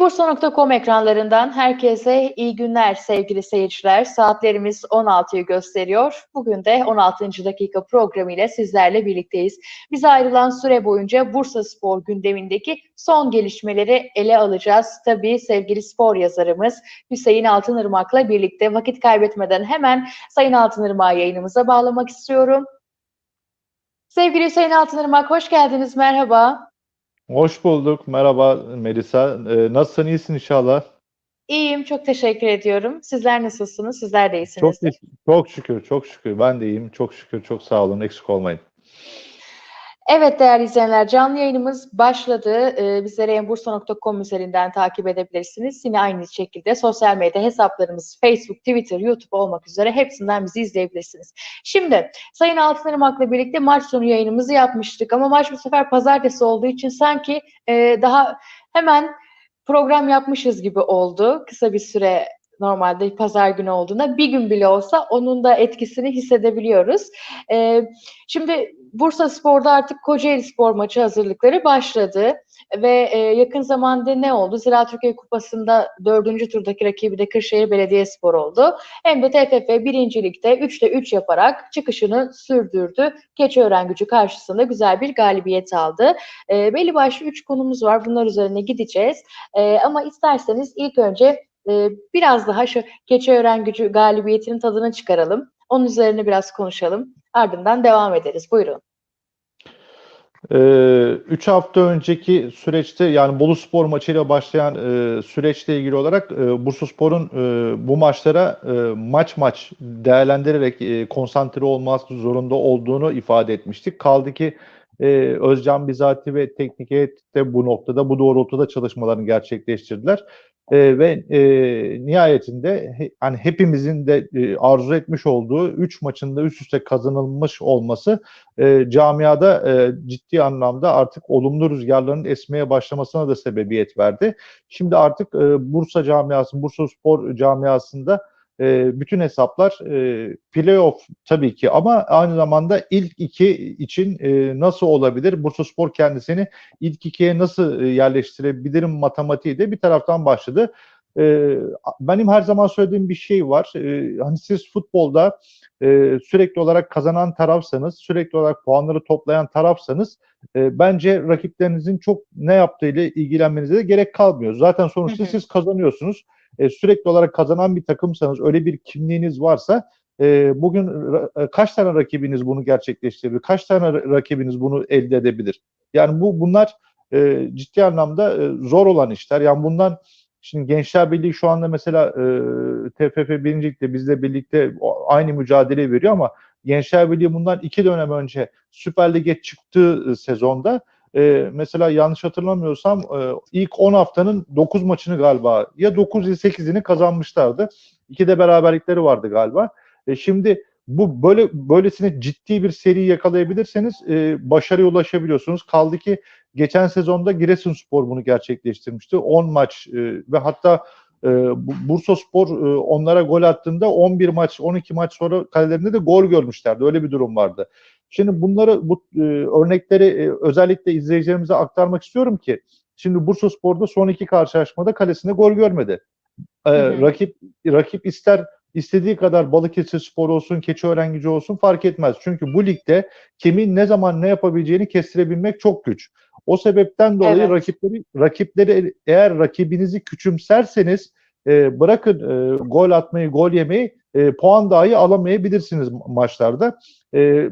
Enbursa.com ekranlarından herkese iyi günler sevgili seyirciler. Saatlerimiz 16'yı gösteriyor. Bugün de 16. dakika programı ile sizlerle birlikteyiz. Bize ayrılan süre boyunca Bursa Spor gündemindeki son gelişmeleri ele alacağız. Tabii sevgili spor yazarımız Hüseyin Altınırmak'la birlikte vakit kaybetmeden hemen Sayın Altınırmak'ı yayınımıza bağlamak istiyorum. Sevgili Hüseyin Altınırmak hoş geldiniz. Merhaba. Hoş bulduk. Merhaba Melisa. Ee, nasılsın? İyisin inşallah. İyiyim. Çok teşekkür ediyorum. Sizler nasılsınız? Sizler de Çok, iyisiniz. çok şükür, çok şükür. Ben de iyiyim. Çok şükür, çok sağ olun. Eksik olmayın. Evet değerli izleyenler canlı yayınımız başladı. Ee, bizleri enbursa.com üzerinden takip edebilirsiniz. Yine aynı şekilde sosyal medya hesaplarımız Facebook, Twitter, YouTube olmak üzere hepsinden bizi izleyebilirsiniz. Şimdi Sayın Altınırmak'la birlikte maç sonu yayınımızı yapmıştık ama maç bu sefer pazartesi olduğu için sanki e, daha hemen program yapmışız gibi oldu. Kısa bir süre normalde pazar günü olduğunda bir gün bile olsa onun da etkisini hissedebiliyoruz. Ee, şimdi Bursa Spor'da artık Kocaeli Spor maçı hazırlıkları başladı ve e, yakın zamanda ne oldu? Ziraat Türkiye Kupası'nda dördüncü turdaki rakibi de Kırşehir Belediyespor oldu. Hem de TFF birincilikte 3'te 3 yaparak çıkışını sürdürdü. Keçiören gücü karşısında güzel bir galibiyet aldı. E, belli başlı 3 konumuz var. Bunlar üzerine gideceğiz. E, ama isterseniz ilk önce e, biraz daha şu Keçiören gücü galibiyetinin tadını çıkaralım. Onun üzerine biraz konuşalım. Ardından devam ederiz. Buyurun. Ee, üç hafta önceki süreçte yani Bolu Spor maçıyla başlayan e, süreçle ilgili olarak e, Bursaspor'un e, bu maçlara e, maç maç değerlendirerek e, konsantre olması zorunda olduğunu ifade etmiştik. Kaldı ki e, Özcan Bizati ve teknik heyet de bu noktada bu doğrultuda çalışmalarını gerçekleştirdiler. E, ve e, nihayetinde he, hani hepimizin de e, arzu etmiş olduğu 3 maçında üst üste kazanılmış olması e, camiada e, ciddi anlamda artık olumlu rüzgarların esmeye başlamasına da sebebiyet verdi. Şimdi artık e, Bursa camiası, Bursa Spor camiasında e, bütün hesaplar e, playoff tabii ki ama aynı zamanda ilk iki için e, nasıl olabilir? Bursa Spor kendisini ilk ikiye nasıl e, yerleştirebilirim matematiği de bir taraftan başladı. E, benim her zaman söylediğim bir şey var. E, hani siz futbolda e, sürekli olarak kazanan tarafsanız, sürekli olarak puanları toplayan tarafsanız e, bence rakiplerinizin çok ne yaptığıyla ilgilenmenize de gerek kalmıyor. Zaten sonuçta siz kazanıyorsunuz e, sürekli olarak kazanan bir takımsanız, öyle bir kimliğiniz varsa e, bugün e, kaç tane rakibiniz bunu gerçekleştirebilir? Kaç tane rakibiniz bunu elde edebilir? Yani bu bunlar e, ciddi anlamda e, zor olan işler. Yani bundan Şimdi Gençler Birliği şu anda mesela e, TFF birincilikte bizle birlikte aynı mücadele veriyor ama Gençler Birliği bundan iki dönem önce Süper Lig'e çıktığı sezonda e, mesela yanlış hatırlamıyorsam e, ilk 10 haftanın 9 maçını galiba ya 9 ya 8'ini kazanmışlardı. İki de beraberlikleri vardı galiba. E, şimdi bu böyle böylesine ciddi bir seri yakalayabilirseniz e, başarıya ulaşabiliyorsunuz. Kaldı ki geçen sezonda Giresunspor bunu gerçekleştirmişti. 10 maç e, ve hatta e, Bursa Spor e, onlara gol attığında 11 maç 12 maç sonra kalelerinde de gol görmüşlerdi. Öyle bir durum vardı. Şimdi bunları bu e, örnekleri e, özellikle izleyicilerimize aktarmak istiyorum ki şimdi Bursa Spor'da son iki karşılaşmada kalesinde gol görmedi. E, Rakip rakip ister istediği kadar Balıkesir Spor olsun, Keçiören Gücü olsun fark etmez. Çünkü bu ligde kimin ne zaman ne yapabileceğini kestirebilmek çok güç. O sebepten dolayı evet. rakipleri rakipleri eğer rakibinizi küçümserseniz e, bırakın e, gol atmayı, gol yemeyi e, puan dahi alamayabilirsiniz maçlarda. E,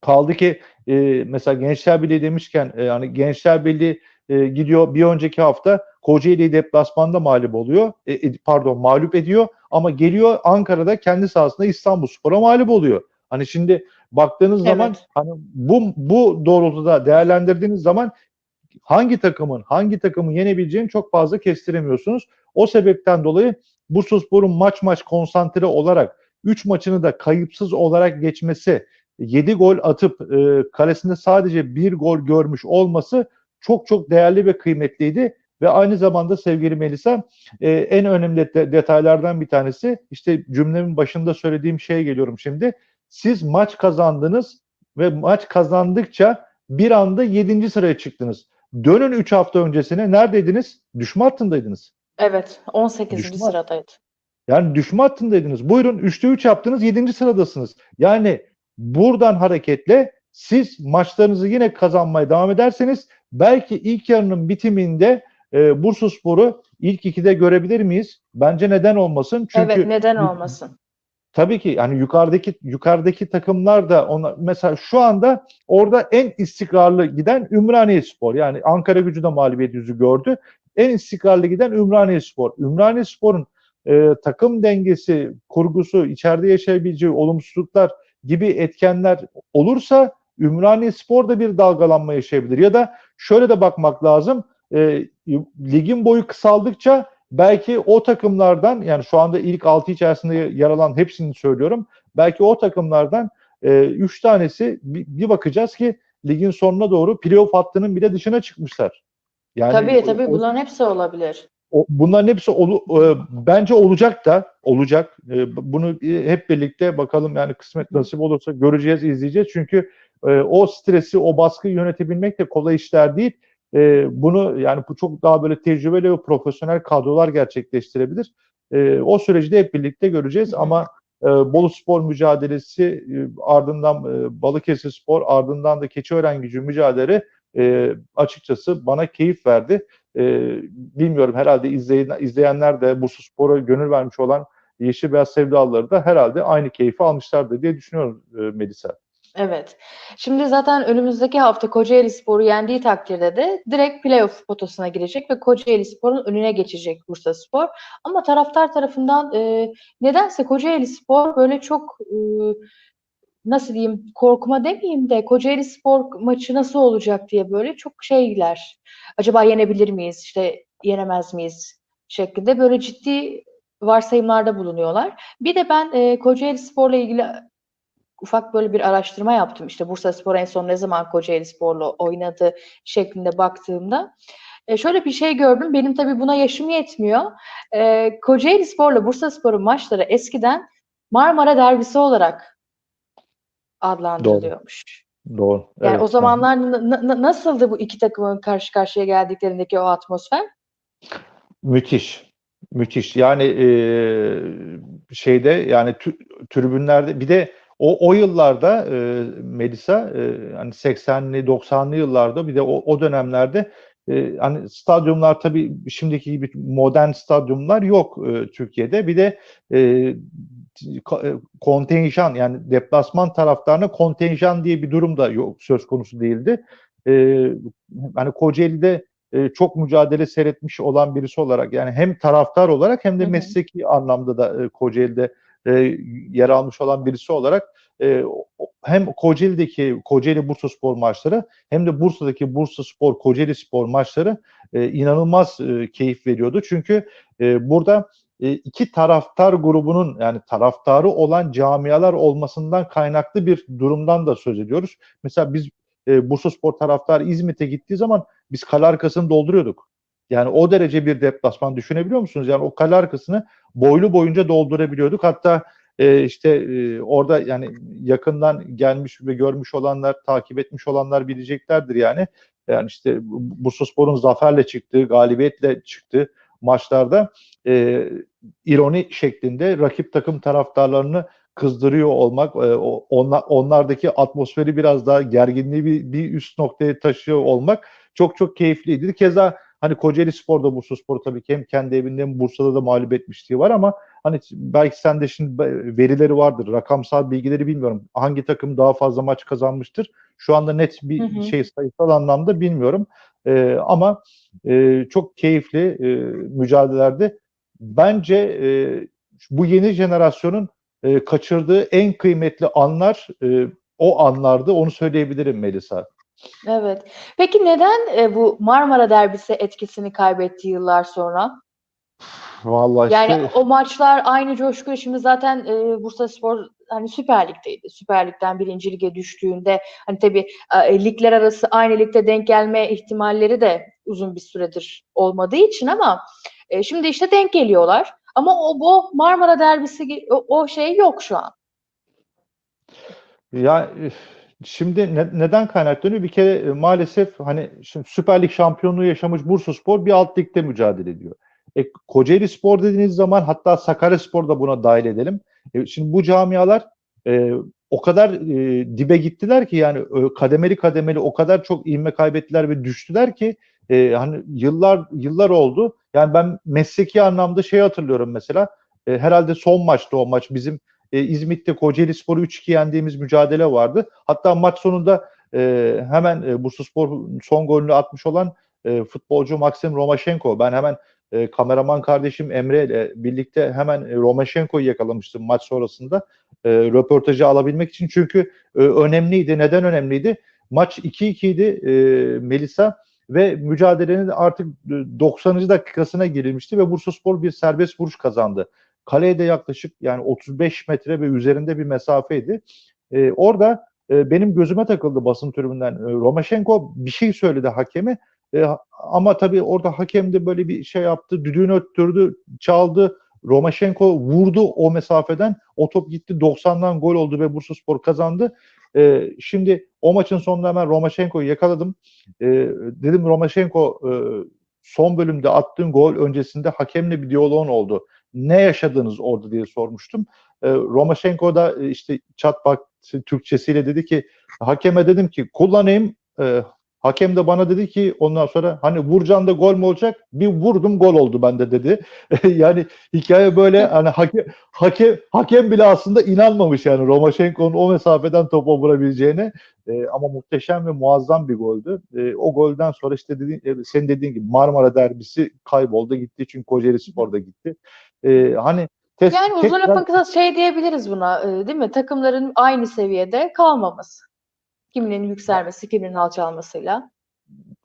Kaldı ki e, mesela Gençler Birliği demişken e, yani Gençler Birliği e, gidiyor bir önceki hafta Kocaeli deplasmanda mağlup oluyor. E, pardon mağlup ediyor ama geliyor Ankara'da kendi sahasında İstanbul Spor'a mağlup oluyor. Hani şimdi baktığınız evet. zaman hani bu bu doğrultuda değerlendirdiğiniz zaman hangi takımın hangi takımın yenebileceğini çok fazla kestiremiyorsunuz. O sebepten dolayı Bursaspor'un maç maç konsantre olarak 3 maçını da kayıpsız olarak geçmesi 7 gol atıp e, kalesinde sadece bir gol görmüş olması çok çok değerli ve kıymetliydi. Ve aynı zamanda sevgili Melisa e, en önemli de, detaylardan bir tanesi işte cümlemin başında söylediğim şeye geliyorum şimdi. Siz maç kazandınız ve maç kazandıkça bir anda 7. sıraya çıktınız. Dönün 3 hafta öncesine neredeydiniz? Düşme hattındaydınız. Evet, 18. Düşman. sıradaydı. Yani düşme hattındaydınız. Buyurun 3'te 3 yaptınız 7. sıradasınız. Yani buradan hareketle siz maçlarınızı yine kazanmaya devam ederseniz belki ilk yarının bitiminde e, Bursaspor'u ilk ikide görebilir miyiz? Bence neden olmasın? Çünkü evet, neden olmasın? Tabii ki yani yukarıdaki yukarıdaki takımlar da ona mesela şu anda orada en istikrarlı giden Ümraniyespor. Yani Ankara Gücü de mağlubiyet yüzü gördü. En istikrarlı giden Ümraniyespor. Ümraniyespor'un e, takım dengesi, kurgusu, içeride yaşayabileceği olumsuzluklar gibi etkenler olursa Ümraniyespor da bir dalgalanma yaşayabilir. Ya da şöyle de bakmak lazım. E, ligin boyu kısaldıkça belki o takımlardan yani şu anda ilk 6 içerisinde yer alan hepsini söylüyorum. Belki o takımlardan 3 e, tanesi bir, bir bakacağız ki ligin sonuna doğru playoff hattının bile dışına çıkmışlar. Yani tabii tabii bunların hepsi olabilir. O, bunların hepsi olu, e, bence olacak da olacak. E, bunu hep birlikte bakalım yani kısmet nasip olursa göreceğiz, izleyeceğiz. Çünkü e, o stresi, o baskıyı yönetebilmek de kolay işler değil. E, bunu yani bu çok daha böyle tecrübeli ve profesyonel kadrolar gerçekleştirebilir. E, o süreci de hep birlikte göreceğiz ama e, Bolu Spor mücadelesi e, ardından e, Balıkesir Spor ardından da Keçiören Gücü mücadele e, açıkçası bana keyif verdi. E, bilmiyorum herhalde izleyen, izleyenler de Bursa Spor'a gönül vermiş olan Yeşil Beyaz Sevdalıları da herhalde aynı keyfi almışlardır diye düşünüyorum e, Melisa. Evet. Şimdi zaten önümüzdeki hafta Kocaeli Spor'u yendiği takdirde de direkt playoff potasına girecek ve Kocaeli Spor'un önüne geçecek Bursa Spor. Ama taraftar tarafından e, nedense Kocaeli Spor böyle çok e, nasıl diyeyim korkma demeyeyim de Kocaeli Spor maçı nasıl olacak diye böyle çok şeyler. Acaba yenebilir miyiz? İşte yenemez miyiz? şeklinde böyle ciddi varsayımlarda bulunuyorlar. Bir de ben e, Kocaeli Spor'la ilgili ufak böyle bir araştırma yaptım. İşte Bursa Spor en son ne zaman Kocaeli Spor'la oynadı şeklinde baktığımda. E, şöyle bir şey gördüm. Benim tabii buna yaşım yetmiyor. E, Kocaeli Spor'la Bursa Spor'un maçları eskiden Marmara derbisi olarak adlandırılıyormuş. Doğru. Doğru. Yani evet. o zamanlar nasıldı bu iki takımın karşı karşıya geldiklerindeki o atmosfer? Müthiş. Müthiş. Yani e, şeyde yani tribünlerde bir de o, o yıllarda e, Melisa e, hani 80'li 90'lı yıllarda bir de o, o dönemlerde e, hani stadyumlar tabii şimdiki gibi modern stadyumlar yok e, Türkiye'de. Bir de e, kontenjan yani deplasman taraftarına kontenjan diye bir durum da yok söz konusu değildi. E, hani Kocaeli'de e, çok mücadele seyretmiş olan birisi olarak yani hem taraftar olarak hem de mesleki anlamda da e, Kocaeli'de e, yer almış olan birisi olarak e, hem Kocaeli'deki Kocaeli Bursa Spor maçları hem de Bursa'daki Bursa Spor Kocaeli Spor maçları e, inanılmaz e, keyif veriyordu. Çünkü e, burada e, iki taraftar grubunun yani taraftarı olan camialar olmasından kaynaklı bir durumdan da söz ediyoruz. Mesela biz e, Bursa Spor taraftarı İzmit'e gittiği zaman biz kale arkasını dolduruyorduk. Yani o derece bir deplasman düşünebiliyor musunuz? Yani o kale arkasını boylu boyunca doldurabiliyorduk. Hatta e, işte e, orada yani yakından gelmiş ve görmüş olanlar, takip etmiş olanlar bileceklerdir yani. Yani işte Bursaspor'un zaferle çıktığı, galibiyetle çıktığı maçlarda e, ironi şeklinde rakip takım taraftarlarını kızdırıyor olmak, e, onlar, onlardaki atmosferi biraz daha gerginliği bir, bir üst noktaya taşıyor olmak çok çok keyifliydi. Keza Hani Kocaeli Spor'da Bursa Spor tabii ki hem kendi evinde hem Bursa'da da mağlup etmişliği var ama hani belki sende şimdi verileri vardır. Rakamsal bilgileri bilmiyorum. Hangi takım daha fazla maç kazanmıştır? Şu anda net bir hı hı. şey sayısal anlamda bilmiyorum. Ee, ama e, çok keyifli e, mücadelelerde bence e, bu yeni jenerasyonun e, kaçırdığı en kıymetli anlar e, o anlardı. Onu söyleyebilirim Melisa. Evet. Peki neden e, bu Marmara derbisi etkisini kaybetti yıllar sonra? Vallahi Yani işte o maçlar aynı coşku. Şimdi zaten e, Bursa Spor hani Süper Lig'deydi. Süper Lig'den birinci lige düştüğünde hani tabii e, ligler arası aynı ligde denk gelme ihtimalleri de uzun bir süredir olmadığı için ama e, şimdi işte denk geliyorlar. Ama o bu Marmara derbisi o, o şey yok şu an. ya Şimdi ne- neden kaynaklanıyor? Bir kere e, maalesef hani şimdi Süper Lig şampiyonluğu yaşamış Bursaspor bir alt ligde mücadele ediyor. E, Kocaeli Spor dediğiniz zaman hatta Sakaryaspor da buna dahil edelim. E, şimdi bu camialar e, o kadar e, dibe gittiler ki yani e, kademeli kademeli o kadar çok ivme kaybettiler ve düştüler ki e, hani yıllar yıllar oldu. Yani ben mesleki anlamda şey hatırlıyorum mesela. E, herhalde son maçtı o maç bizim e, İzmit'te Kocaeli Spor'u 3-2 yendiğimiz mücadele vardı. Hatta maç sonunda e, hemen e, Bursaspor son golünü atmış olan e, futbolcu Maxim Romaşenko. Ben hemen e, kameraman kardeşim Emre ile birlikte hemen e, Romaşenko'yu yakalamıştım maç sonrasında. E, röportajı alabilmek için çünkü e, önemliydi. Neden önemliydi? Maç 2-2 idi e, Melisa ve mücadelenin artık 90. dakikasına girilmişti ve Bursaspor bir serbest vuruş kazandı. Kaleye de yaklaşık yani 35 metre ve üzerinde bir mesafeydi. E, orada e, benim gözüme takıldı basın tribünden. E, Romaşenko bir şey söyledi hakeme. E, ama tabii orada hakem de böyle bir şey yaptı. Düdüğünü öttürdü, çaldı. Romaşenko vurdu o mesafeden. O top gitti 90'dan gol oldu ve Bursaspor kazandı. E, şimdi o maçın sonunda hemen Romaşenko'yu yakaladım. E, dedim Romaşenko e, son bölümde attığın gol öncesinde hakemle bir diyaloğun oldu ne yaşadınız orada diye sormuştum. E, Romaşenko da e, işte çat bak Türkçesiyle dedi ki hakeme dedim ki kullanayım. E, hakem de bana dedi ki ondan sonra hani vurcan da gol mü olacak? Bir vurdum gol oldu bende dedi. yani hikaye böyle hani hakem, hakem, hakem bile aslında inanmamış yani Romaşenko'nun o mesafeden topa vurabileceğine. E, ama muhteşem ve muazzam bir goldü. E, o golden sonra işte dediğin, e, senin dediğin gibi Marmara derbisi kayboldu gitti çünkü Kocaeli Spor'da gitti. E, hani tes- yani uzun lafın kısası şey diyebiliriz buna e, değil mi? Takımların aynı seviyede kalmaması. Kiminin yükselmesi, kiminin alçalmasıyla.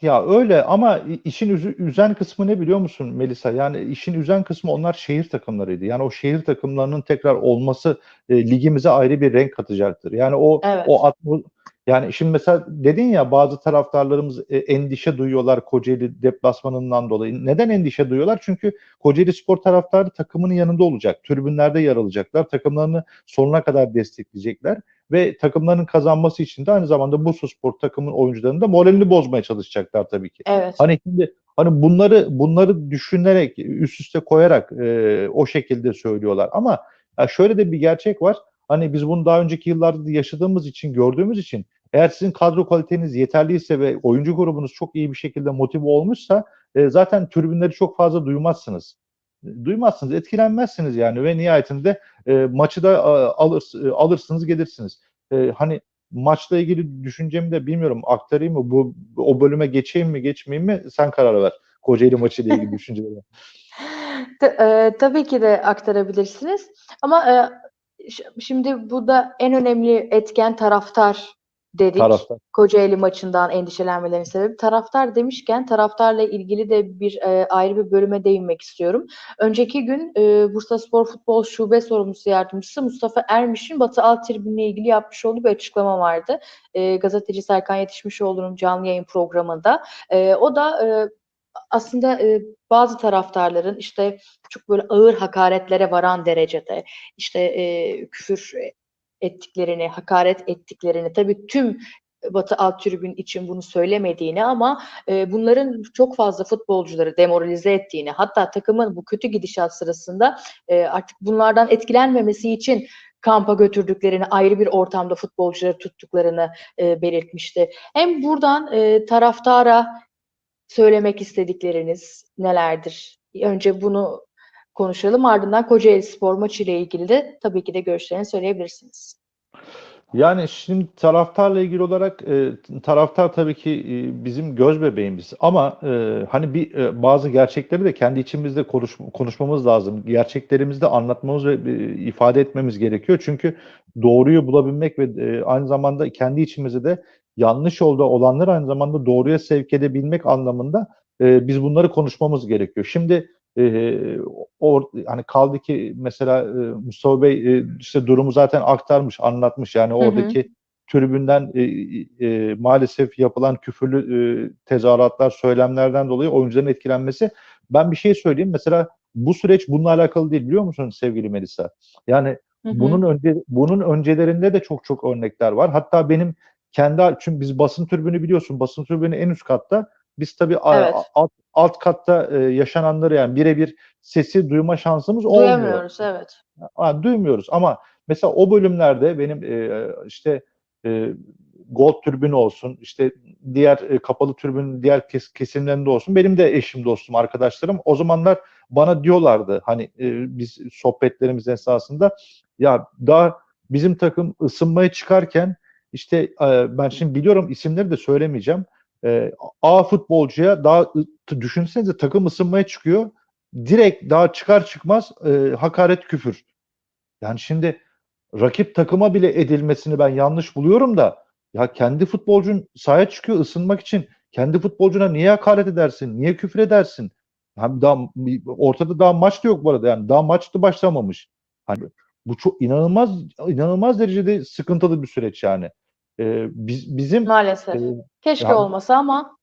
Ya öyle ama işin üz- üzen kısmı ne biliyor musun Melisa? Yani işin üzen kısmı onlar şehir takımlarıydı. Yani o şehir takımlarının tekrar olması e, ligimize ayrı bir renk katacaktır. Yani o evet. o atmo, yani şimdi mesela dedin ya bazı taraftarlarımız e, endişe duyuyorlar Kocaeli deplasmanından dolayı. Neden endişe duyuyorlar? Çünkü Kocaeli Spor taraftarı takımının yanında olacak. Tribünlerde yer alacaklar. Takımlarını sonuna kadar destekleyecekler ve takımların kazanması için de aynı zamanda Bursa Spor takımın oyuncularının da moralini bozmaya çalışacaklar tabii ki. Evet. Hani şimdi hani bunları bunları düşünerek üst üste koyarak e, o şekilde söylüyorlar ama şöyle de bir gerçek var. Hani biz bunu daha önceki yıllarda yaşadığımız için, gördüğümüz için eğer sizin kadro kaliteniz yeterliyse ve oyuncu grubunuz çok iyi bir şekilde motive olmuşsa e, zaten tribünleri çok fazla duymazsınız. Duymazsınız, etkilenmezsiniz yani ve nihayetinde e, maçı da e, alır, e, alırsınız gelirsiniz. E, hani maçla ilgili düşüncemi de bilmiyorum aktarayım mı bu o bölüme geçeyim mi geçmeyeyim mi sen karar ver. Kocaeli maçı ile ilgili düşüncelerimi. e, tabii ki de aktarabilirsiniz ama e, şimdi burada en önemli etken taraftar dedik. Taraftar. Kocaeli maçından endişelenmelerinin sebebi. Taraftar demişken taraftarla ilgili de bir e, ayrı bir bölüme değinmek istiyorum. Önceki gün e, Bursa Spor Futbol Şube Sorumlusu Yardımcısı Mustafa Ermiş'in Batı Alt Tribün'le ilgili yapmış olduğu bir açıklama vardı. E, gazeteci Serkan Yetişmişoğlu'nun canlı yayın programında. E, o da e, aslında e, bazı taraftarların işte çok böyle ağır hakaretlere varan derecede işte e, küfür ettiklerini, hakaret ettiklerini tabii tüm Batı alt tribün için bunu söylemediğini ama e, bunların çok fazla futbolcuları demoralize ettiğini hatta takımın bu kötü gidişat sırasında e, artık bunlardan etkilenmemesi için kampa götürdüklerini, ayrı bir ortamda futbolcuları tuttuklarını e, belirtmişti. Hem buradan e, taraftara söylemek istedikleriniz nelerdir? Önce bunu konuşalım. Ardından Kocaeli Spor maçı ile ilgili de tabii ki de görüşlerini söyleyebilirsiniz. Yani şimdi taraftarla ilgili olarak e, taraftar tabii ki e, bizim göz bebeğimiz ama e, hani bir e, bazı gerçekleri de kendi içimizde konuş, konuşmamız lazım. Gerçeklerimizi de anlatmamız ve e, ifade etmemiz gerekiyor. Çünkü doğruyu bulabilmek ve e, aynı zamanda kendi içimizde de yanlış yolda olanları aynı zamanda doğruya sevk edebilmek anlamında e, biz bunları konuşmamız gerekiyor. Şimdi e, or, hani kaldı ki mesela e, Mustafa Bey e, işte durumu zaten aktarmış, anlatmış. Yani oradaki hı hı. tribünden e, e, maalesef yapılan küfürlü e, tezahüratlar, söylemlerden dolayı oyuncuların etkilenmesi. Ben bir şey söyleyeyim. Mesela bu süreç bununla alakalı değil biliyor musun sevgili Melisa? Yani hı hı. bunun önce bunun öncelerinde de çok çok örnekler var. Hatta benim kendi çünkü biz basın tribünü biliyorsun basın tribünü en üst katta biz tabii Evet. alt, alt katta e, yaşananları yani birebir sesi duyma şansımız olmuyor. Duyamıyoruz evet. Ha, duymuyoruz ama mesela o bölümlerde benim e, işte e, gold tribünü olsun işte diğer e, kapalı tribünün diğer kes, kesimlerinde olsun benim de eşim dostum arkadaşlarım o zamanlar bana diyorlardı hani e, biz sohbetlerimiz esasında ya daha bizim takım ısınmaya çıkarken işte e, ben şimdi biliyorum isimleri de söylemeyeceğim e, A futbolcuya daha düşünsenize takım ısınmaya çıkıyor direkt daha çıkar çıkmaz e, hakaret küfür yani şimdi rakip takıma bile edilmesini ben yanlış buluyorum da ya kendi futbolcun sahaya çıkıyor ısınmak için kendi futbolcuna niye hakaret edersin? Niye küfür edersin? Hem daha ortada daha maç da yok bu arada yani daha maç da başlamamış. Hani bu çok inanılmaz inanılmaz derecede sıkıntılı bir süreç yani. Ee, biz, bizim Maalesef. e, Keşke yani- olmasa ama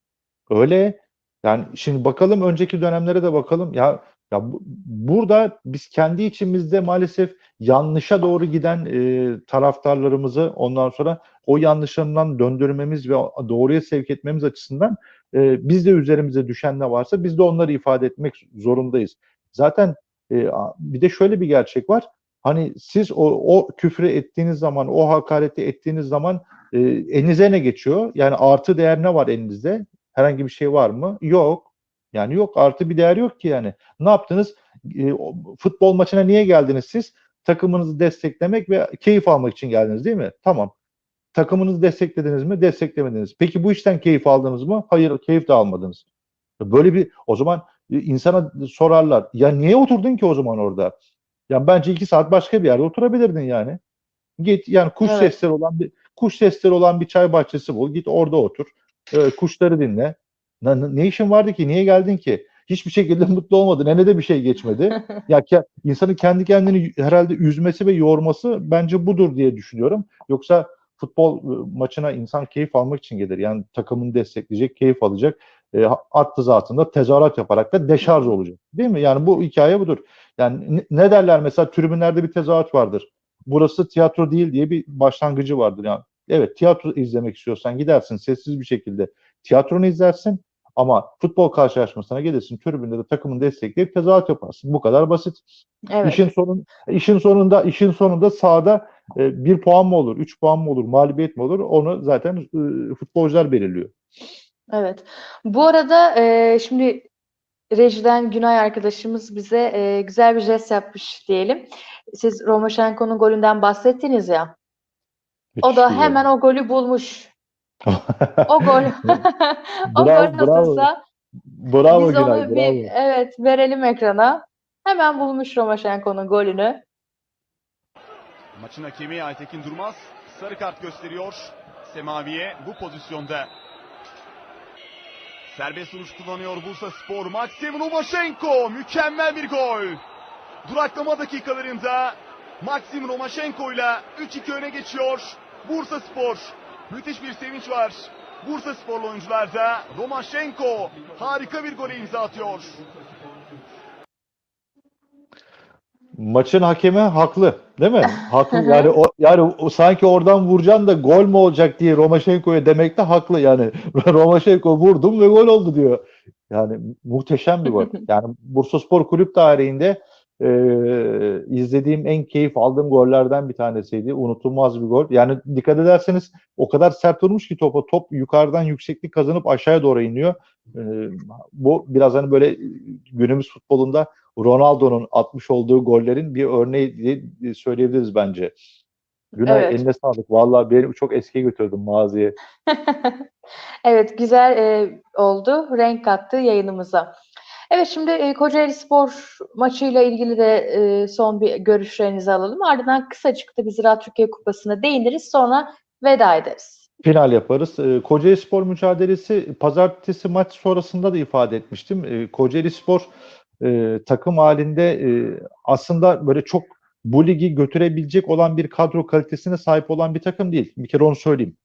Öyle. Yani şimdi bakalım önceki dönemlere de bakalım. Ya ya bu- burada biz kendi içimizde maalesef yanlışa doğru giden e, taraftarlarımızı ondan sonra o yanlışlarından döndürmemiz ve doğruya sevk etmemiz açısından e, biz de üzerimize düşen ne varsa biz de onları ifade etmek zorundayız. Zaten e, bir de şöyle bir gerçek var. Hani siz o, o küfrü ettiğiniz zaman, o hakareti ettiğiniz zaman e, elinize ne geçiyor? Yani artı değer ne var elinizde? Herhangi bir şey var mı? Yok. Yani yok. Artı bir değer yok ki yani. Ne yaptınız? E, futbol maçına niye geldiniz siz? Takımınızı desteklemek ve keyif almak için geldiniz değil mi? Tamam. Takımınızı desteklediniz mi? Desteklemediniz. Peki bu işten keyif aldınız mı? Hayır, keyif de almadınız. Böyle bir o zaman e, insana sorarlar. Ya niye oturdun ki o zaman orada? Ya bence iki saat başka bir yerde oturabilirdin yani. Git yani kuş Evet. sesleri olan bir kuş sesleri olan bir çay bahçesi bul. Git orada otur. Ee, kuşları dinle. Ne, ne- işin vardı ki? Niye geldin ki? Hiçbir şekilde mutlu olmadın. Eline de bir şey geçmedi. ya ke- insanın kendi kendini herhalde üzmesi ve yorması bence budur diye düşünüyorum. Yoksa futbol e, maçına insan keyif almak için gelir. Yani takımını destekleyecek, keyif alacak. E, attı zatında tezahürat yaparak da deşarj olacak. Değil mi? Yani bu hikaye budur. Yani ne- derler mesela tribünlerde bir tezahürat vardır. Burası tiyatro değil diye bir başlangıcı vardır. Yani evet tiyatro izlemek istiyorsan gidersin sessiz bir şekilde tiyatronu izlersin ama futbol karşılaşmasına gelirsin tribünde de takımını destekleyip tezahürat yaparsın. Bu kadar basit. evet. İşin sonun işin sonunda işin sonunda sahada e, bir puan mı olur, üç puan mı olur, mağlubiyet mi olur? Onu zaten e, futbolcular belirliyor. Evet. Bu arada e, şimdi rejiden Günay arkadaşımız bize e, güzel bir jest yapmış diyelim. Siz Romoshenko'nun golünden bahsettiniz ya. O Müthiş da bir hemen o golü bulmuş. O gol. o Bravo, gol bravo. hazırsa bravo biz Günay, onu bir bravo. evet verelim ekrana. Hemen bulmuş Romoshenko'nun golünü. Maçın hakemi Aytekin Durmaz sarı kart gösteriyor Semavi'ye bu pozisyonda. Serbest vuruş kullanıyor Bursa Spor. Maxim Romaşenko mükemmel bir gol. Duraklama dakikalarında Maxim Romaşenko ile 3-2 öne geçiyor Bursa Spor. Müthiş bir sevinç var. Bursa Sporlu oyuncularda Romaşenko harika bir gole imza atıyor. maçın hakemi haklı değil mi? Haklı yani o yani o, sanki oradan vuracaksın da gol mü olacak diye Romaşenko'ya demek de haklı yani. Romaşenko vurdum ve gol oldu diyor. Yani muhteşem bir gol. Yani Bursaspor kulüp tarihinde e, izlediğim en keyif aldığım gollerden bir tanesiydi. Unutulmaz bir gol. Yani dikkat ederseniz o kadar sert vurmuş ki topa top yukarıdan yükseklik kazanıp aşağıya doğru iniyor. E, bu biraz hani böyle günümüz futbolunda Ronaldo'nun atmış olduğu gollerin bir örneği diye söyleyebiliriz bence. Günay Evet. eline sağlık. Vallahi beni çok eskiye götürdün maziye. Evet, güzel e, oldu. Renk kattı yayınımıza. Evet, şimdi e, Kocaeli Spor maçıyla ilgili de e, son bir görüşlerinizi alalım. Ardından kısacık da biz Ziraat Türkiye Kupası'na değiniriz. Sonra veda ederiz. Final yaparız. Ee, Kocaeli Spor mücadelesi pazartesi maç sonrasında da ifade etmiştim. Kocaeli Spor e, takım halinde e, aslında böyle çok bu ligi götürebilecek olan bir kadro kalitesine sahip olan bir takım değil. Bir kere onu söyleyeyim.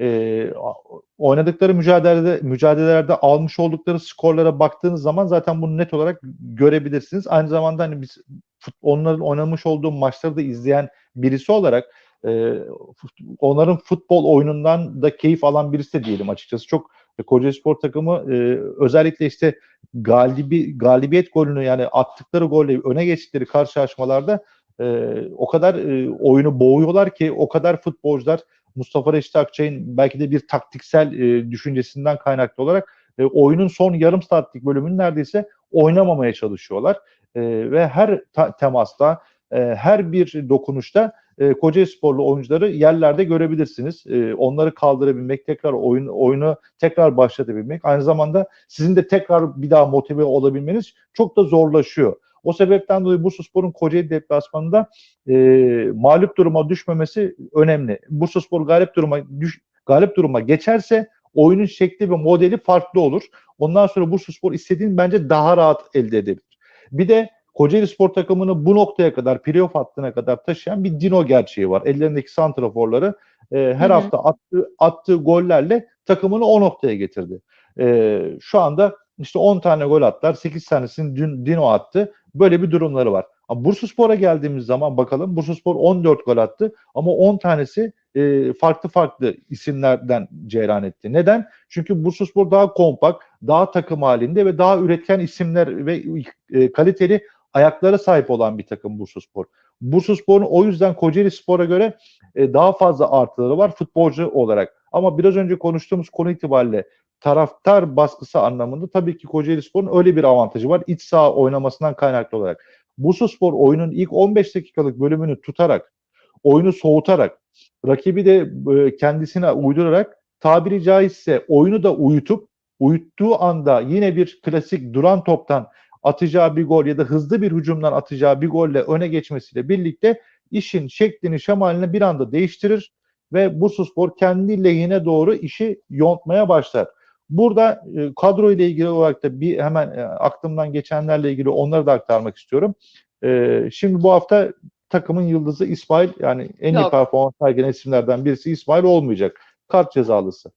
Ee, oynadıkları mücadelede mücadelelerde almış oldukları skorlara baktığınız zaman zaten bunu net olarak görebilirsiniz. Aynı zamanda hani biz onların oynamış olduğu maçları da izleyen birisi olarak e, onların futbol oyunundan da keyif alan birisi de diyelim açıkçası. Çok e, Kocaeli Spor takımı e, özellikle işte galibi galibiyet golünü yani attıkları golle öne geçtikleri karşılaşmalarda e, o kadar e, oyunu boğuyorlar ki o kadar futbolcular Mustafa Reşit Akçay'ın belki de bir taktiksel e, düşüncesinden kaynaklı olarak e, oyunun son yarım saatlik bölümünü neredeyse oynamamaya çalışıyorlar. E, ve her ta- temasta, e, her bir dokunuşta e, Kocaeli Sporlu oyuncuları yerlerde görebilirsiniz. E, onları kaldırabilmek, tekrar oyun oyunu tekrar başlatabilmek, aynı zamanda sizin de tekrar bir daha motive olabilmeniz çok da zorlaşıyor. O sebepten dolayı Bursaspor'un Kocaeli deplasmanında e, mağlup duruma düşmemesi önemli. Bursaspor galip duruma düş, galip duruma geçerse oyunun şekli ve modeli farklı olur. Ondan sonra Bursaspor istediğini bence daha rahat elde edebilir. Bir de Kocaeli Spor takımını bu noktaya kadar, playoff hattına kadar taşıyan bir dino gerçeği var. Ellerindeki santraforları e, her Hı hı. hafta attığı, attığı gollerle takımını o noktaya getirdi. E, şu anda işte 10 tane gol attılar, 8 tanesini dün Dino attı. Böyle bir durumları var. Ama Bursaspor'a geldiğimiz zaman bakalım Bursaspor 14 gol attı ama 10 tanesi e, farklı farklı isimlerden ceyran etti. Neden? Çünkü Bursaspor daha kompakt, daha takım halinde ve daha üretken isimler ve e, kaliteli ayaklara sahip olan bir takım Bursaspor. Bursaspor'un o yüzden Kocaeli Spor'a göre e, daha fazla artıları var futbolcu olarak. Ama biraz önce konuştuğumuz konu itibariyle taraftar baskısı anlamında tabii ki Kocaeli Spor'un öyle bir avantajı var. İç saha oynamasından kaynaklı olarak. Bursaspor oyunun ilk 15 dakikalık bölümünü tutarak, oyunu soğutarak, rakibi de e, kendisine uydurarak tabiri caizse oyunu da uyutup uyuttuğu anda yine bir klasik duran toptan atacağı bir gol ya da hızlı bir hücumdan atacağı bir golle öne geçmesiyle birlikte işin şeklini şemalini bir anda değiştirir ve Bursaspor kendi lehine doğru işi yontmaya başlar. Burada e, kadro ile ilgili olarak da bir hemen e, aklımdan geçenlerle ilgili onları da aktarmak istiyorum. E, şimdi bu hafta takımın yıldızı İsmail yani en iyi performans sergilenen isimlerden birisi İsmail olmayacak. Kart cezalısı.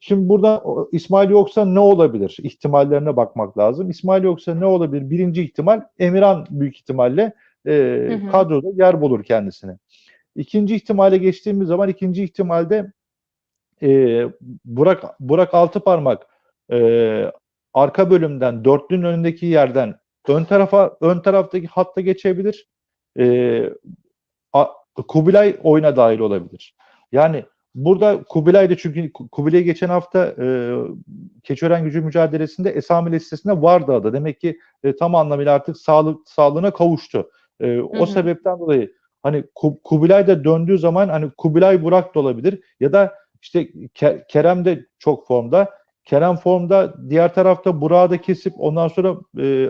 Şimdi burada İsmail yoksa ne olabilir? İhtimallerine bakmak lazım. İsmail yoksa ne olabilir? Birinci ihtimal Emirhan büyük ihtimalle e, Hı hı. kadroda yer bulur kendisine. İkinci ihtimale geçtiğimiz zaman ikinci ihtimalde e, Burak Burak Altıparmak e, arka bölümden dörtlünün önündeki yerden ön tarafa ön taraftaki hatta geçebilir. E, a, Kubilay oyuna dahil olabilir. Yani burada Kubilay da çünkü Kubilay geçen hafta e, Keçören gücü mücadelesinde Esami listesinde vardı adı. Demek ki e, tam anlamıyla artık sağlık sağlığına kavuştu. E, Hı o hı. sebepten dolayı hani Ku- Kubilay da döndüğü zaman hani Kubilay Burak da olabilir ya da işte Ke- Kerem de çok formda. Kerem formda diğer tarafta Burak'ı da kesip ondan sonra e,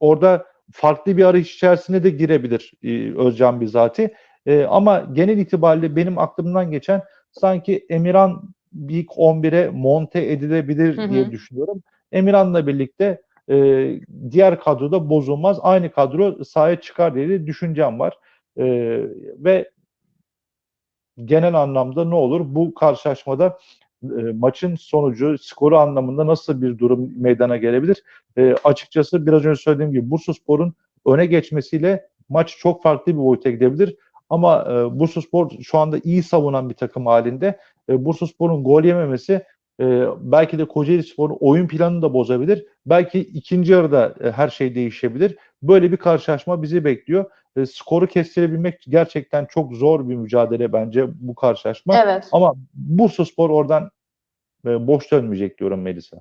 orada farklı bir arayış içerisine de girebilir e, Özcan bizatihi. E, ama genel itibariyle benim aklımdan geçen sanki Emirhan ilk 11'e monte edilebilir Hı hı. diye düşünüyorum. Emirhan'la birlikte e, diğer kadroda bozulmaz. Aynı kadro sahaya çıkar diye de düşüncem var. E, ve genel anlamda ne olur? Bu karşılaşmada e, maçın sonucu, skoru anlamında nasıl bir durum meydana gelebilir? E, açıkçası biraz önce söylediğim gibi Bursaspor'un öne geçmesiyle maç çok farklı bir boyuta gidebilir. Ama e, Bursaspor şu anda iyi savunan bir takım halinde. E, Bursaspor'un gol yememesi e, belki de Kocaeli Spor'un oyun planını da bozabilir. Belki ikinci yarıda e, her şey değişebilir. Böyle bir karşılaşma bizi bekliyor. E, skoru kestirebilmek gerçekten çok zor bir mücadele bence bu karşılaşma. Evet. Ama Bursaspor oradan e, boş dönmeyecek diyorum Melisa.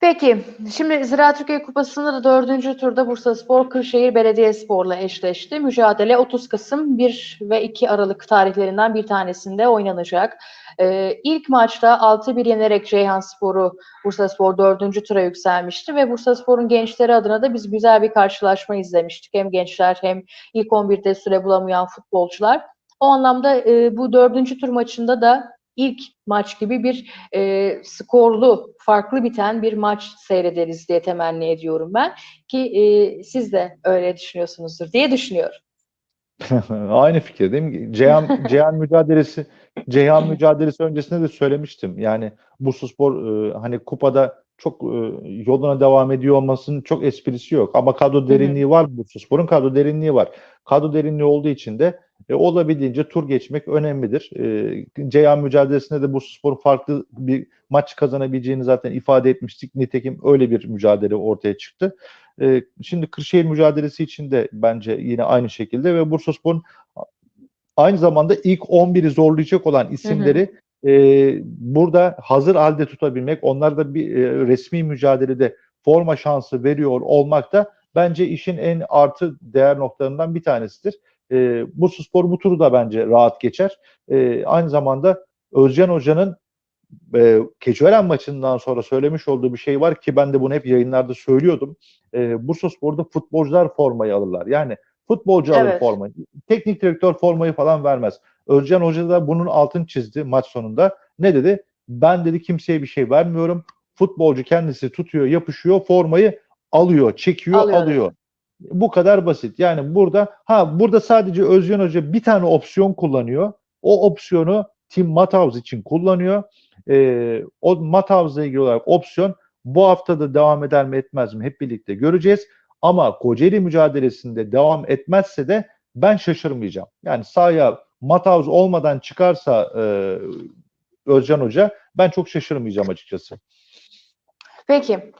Peki, şimdi Ziraat Türkiye Kupası'nda da dördüncü turda Bursaspor Kırşehir Belediyespor'la eşleşti. Mücadele 30 Kasım 1 ve 2 Aralık tarihlerinden bir tanesinde oynanacak. Ee, ilk maçta 6-1 yenerek Ceyhanspor'u Bursaspor dördüncü tura yükselmişti ve Bursaspor'un gençleri adına da biz güzel bir karşılaşma izlemiştik. Hem gençler hem ilk 11'de süre bulamayan futbolcular. O anlamda e, bu dördüncü tur maçında da ilk maç gibi bir e, skorlu, farklı biten bir maç seyrederiz diye temenni ediyorum ben. Ki e, siz de öyle düşünüyorsunuzdur diye düşünüyorum. Aynı fikirdeyim. Ceyhan, Ceyhan mücadelesi Ceyhan mücadelesi öncesinde de söylemiştim. Yani Bursaspor e, hani kupada çok e, yoluna devam ediyor olmasının çok esprisi yok. Ama kadro derinliği var Bursaspor'un kadro derinliği var. Kadro derinliği olduğu için de e, olabildiğince tur geçmek önemlidir. E, Ceyhan mücadelesinde de Bursaspor'un farklı bir maç kazanabileceğini zaten ifade etmiştik. Nitekim öyle bir mücadele ortaya çıktı. E, şimdi Kırşehir mücadelesi için de bence yine aynı şekilde ve Bursaspor'un aynı zamanda ilk 11'i zorlayacak olan isimleri e, burada hazır halde tutabilmek, onlar da bir e, resmi mücadelede forma şansı veriyor olmak da bence işin en artı değer noktalarından bir tanesidir. E, Bursaspor bu turu da bence rahat geçer. E, aynı zamanda Özcan Hoca'nın e, Keçiören maçından sonra söylemiş olduğu bir şey var ki ben de bunu hep yayınlarda söylüyordum. E, Bursaspor'da futbolcular formayı alırlar. Yani futbolcu alır Evet. formayı. Teknik direktör formayı falan vermez. Özcan Hoca da bunun altını çizdi maç sonunda. Ne dedi? Ben dedi kimseye bir şey vermiyorum. Futbolcu kendisi tutuyor, yapışıyor, formayı alıyor, çekiyor, Alıyor. alıyor. Bu kadar basit. Yani burada ha burada sadece Özcan Hoca bir tane opsiyon kullanıyor. O opsiyonu Tim Matthaus için kullanıyor. Ee, o Matthaus'la ilgili olarak opsiyon bu hafta da devam eder mi etmez mi hep birlikte göreceğiz. Ama Kocaeli mücadelesinde devam etmezse de ben şaşırmayacağım. Yani sahaya Matthaus olmadan çıkarsa e, Özcan Hoca ben çok şaşırmayacağım açıkçası. Peki.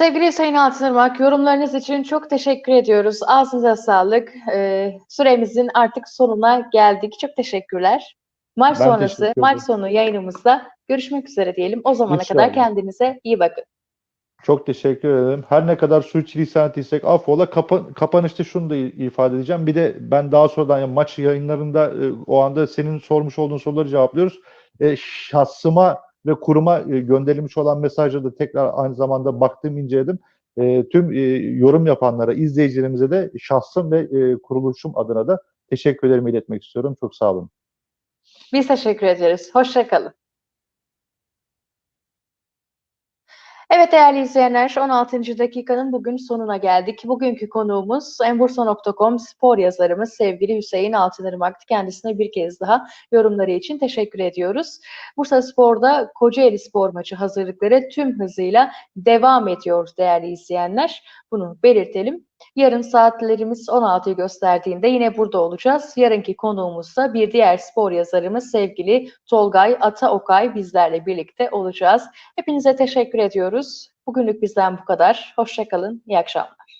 Sevgili Hüseyin Altınırmak, yorumlarınız için çok teşekkür ediyoruz. Ağzınıza sağlık. Ee, süremizin artık sonuna geldik. Çok teşekkürler. Maç Ben sonrası, maç sonu yayınımızda görüşmek üzere diyelim. O zamana kadar İnşallah. kendinize iyi bakın. Çok teşekkür ederim. Her ne kadar sürçülisan ettiysek affola. Kapa- kapanışta şunu da ifade edeceğim. Bir de ben daha sonradan yani maç yayınlarında e, o anda senin sormuş olduğun soruları cevaplıyoruz. E, şahsıma ve kuruma e, gönderilmiş olan mesajları da tekrar aynı zamanda baktım, inceledim. E, tüm e, yorum yapanlara, izleyicilerimize de şahsım ve e, kuruluşum adına da teşekkür ederim iletmek istiyorum. Çok sağ olun. Biz teşekkür ederiz. Hoşçakalın. Evet değerli izleyenler 16. dakikanın bugün sonuna geldik. Bugünkü konuğumuz Enbursa.com spor yazarımız sevgili Hüseyin Altınırmak'tı. Kendisine bir kez daha yorumları için teşekkür ediyoruz. Bursa Spor'da Kocaeli Spor maçı hazırlıkları tüm hızıyla devam ediyor değerli izleyenler. Bunu belirtelim. Yarın saatlerimiz 16'yı gösterdiğinde yine burada olacağız. Yarınki konuğumuz da bir diğer spor yazarımız sevgili Tolgay Ataokay bizlerle birlikte olacağız. Hepinize teşekkür ediyoruz. Bugünlük bizden bu kadar. Hoşçakalın. İyi akşamlar.